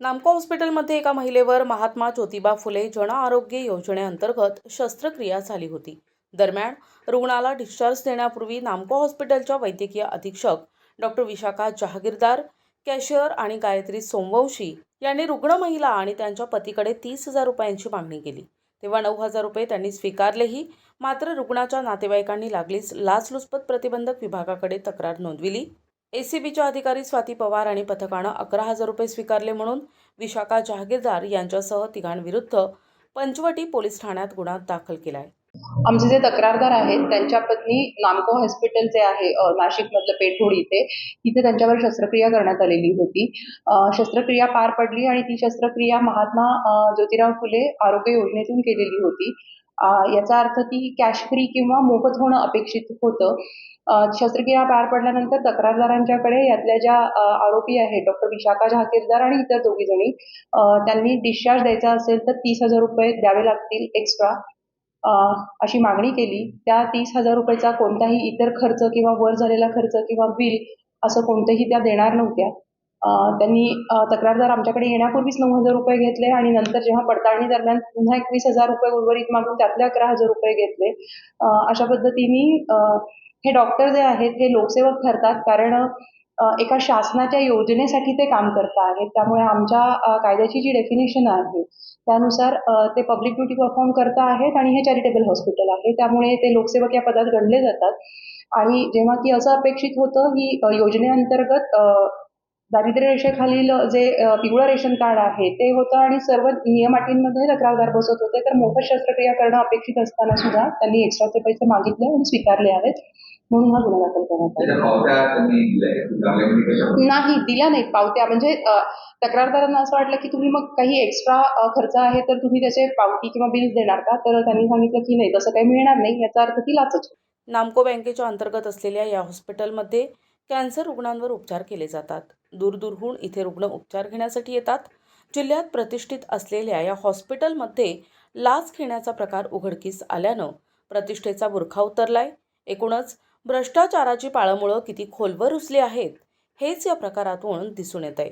नामको हॉस्पिटलमध्ये एका महिलेवर महात्मा ज्योतिबा फुले जन आरोग्य योजनेअंतर्गत शस्त्रक्रिया झाली होती. दरम्यान रुग्णाला डिस्चार्ज देण्यापूर्वी नामको हॉस्पिटलच्या वैद्यकीय अधीक्षक डॉक्टर विशाखा जहागीरदार कॅशियर आणि गायत्री सोमवंशी यांनी रुग्ण महिला आणि त्यांच्या पतीकडे तीस हजार रुपयांची मागणी केली. तेव्हा नऊ हजार रुपये त्यांनी स्वीकारलेही मात्र रुग्णाच्या नातेवाईकांनी लागलीच लाचलुचपत प्रतिबंधक विभागाकडे तक्रार नोंदविली. एसीबीच्या अधिकारी स्वाती पवार आणि पथकानं अकरा हजार रुपये स्वीकारले म्हणून विशाखा जहागीरदार यांच्यासह तिघांविरुद्ध पंचवटी पोलीस ठाण्यात गुन्हा दाखल केला आहे आमचे जे तक्रारदार आहेत त्यांच्या पत्नी नामको हॉस्पिटल जे आहे नाशिकमधलं पेठोड इथे तिथे त्यांच्यावर शस्त्रक्रिया करण्यात आलेली होती. शस्त्रक्रिया पार पडली आणि ती शस्त्रक्रिया महात्मा ज्योतिराव फुले आरोग्य योजनेतून केलेली होती. याचा अर्थ ती कॅश फ्री किंवा मोफत होणं अपेक्षित होतं. शस्त्रक्रिया पार पडल्यानंतर तक्रारदारांच्याकडे यातल्या ज्या आरोपी आहेत डॉक्टर विशाखा जहागीरदार आणि इतर दोघी जणी त्यांनी डिस्चार्ज द्यायचा असेल तर तीस हजार रुपये द्यावे लागतील एक्स्ट्रा अशी मागणी केली. त्या तीस हजार रुपयाचा कोणताही इतर खर्च किंवा वर झालेला खर्च किंवा बिल असं कोणतंही त्या देणार नव्हत्या. त्यांनी तक्रारदार आमच्याकडे येण्यापूर्वीच नऊ हजार रुपये घेतले आणि नंतर जेव्हा पडताळणी दरम्यान पुन्हा एकवीस हजार रुपये उर्वरित मागून त्यातले अकरा हजार रुपये घेतले. अशा पद्धतीने हे डॉक्टर जे आहेत हे लोकसेवक ठरतात कारण एका शासनाच्या योजनेसाठी ते काम करत आहेत. त्यामुळे आमच्या कायद्याची जी डेफिनेशन आहे त्यानुसार ते पब्लिक ड्युटी परफॉर्म करत आहेत आणि हे चॅरिटेबल हॉस्पिटल आहे. त्यामुळे ते लोकसेवक या पदात गणले जातात. आणि जेव्हा की असं अपेक्षित होतं की योजनेअंतर्गत दारिद्र्य रेषेखालील जे पिवळं रेशन कार्ड आहे ते होतं आणि सर्व नियमाटींमध्ये तक्रारदार बसत होते. तर मोफत शस्त्रक्रिया करणं अपेक्षित असताना सुद्धा त्यांनी एक्स्ट्राचे पैसे मागितले आणि स्वीकारले आहेत. म्हणून हा गुन्हा दाखल करण्यात नाही दिल्या नाहीत पावत्या. म्हणजे तक्रारदारांना असं वाटलं की तुम्ही मग काही एक्स्ट्रा खर्च आहे तर तुम्ही त्याचे पावती किंवा बिल देणार का? तर त्यांनी सांगितलं की नाही तसं काही मिळणार नाही. याचा अर्थ ती लाचच नामको बँकेच्या अंतर्गत असलेल्या या हॉस्पिटलमध्ये कॅन्सर रुग्णांवर उपचार केले जातात. दूरदूरहून इथे रुग्ण उपचार घेण्यासाठी येतात. जिल्ह्यात प्रतिष्ठित असलेल्या या हॉस्पिटलमध्ये लाच घेण्याचा प्रकार उघडकीस आल्यानं प्रतिष्ठेचा बुरखा उतरलाय. एकूणच भ्रष्टाचाराची पाळंमुळं किती खोलवर रुजली आहेत हेच या प्रकारातून दिसून येत आहे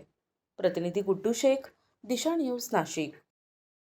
प्रतिनिधी गुड्डू शेख दिशा न्यूज नाशिक.